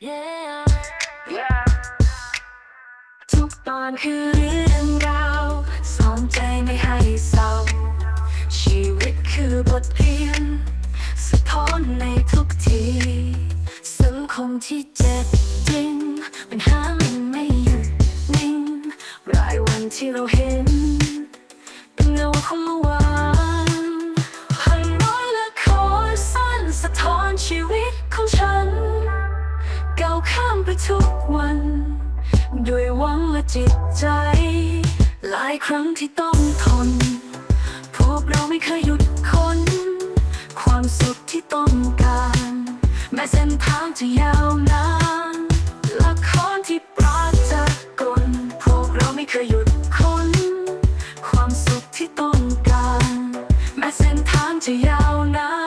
Yeah ทุกตอนคือเรื่องราวสอนใจไม่ให้เศร้า ชีวิตคือบทเรียน สะท้อนในทุกที สังคมที่เจ็บจริงปัญหามันไม่หยุดนิ่ง รายวันที่เราเห็น ไปทุกวัน ด้วยหวังและจิตใจ หลายครั้งที่ต้องทน พวกเราไม่เคยหยุดค้น ความสุขที่ต้องการ แม้เส้นทางจะยาวนานละครที่ปราจะกกลพวกเราไม่เคยหยุดค้น ความสุขที่ต้องการ แม้เส้นทางจะยาวนาน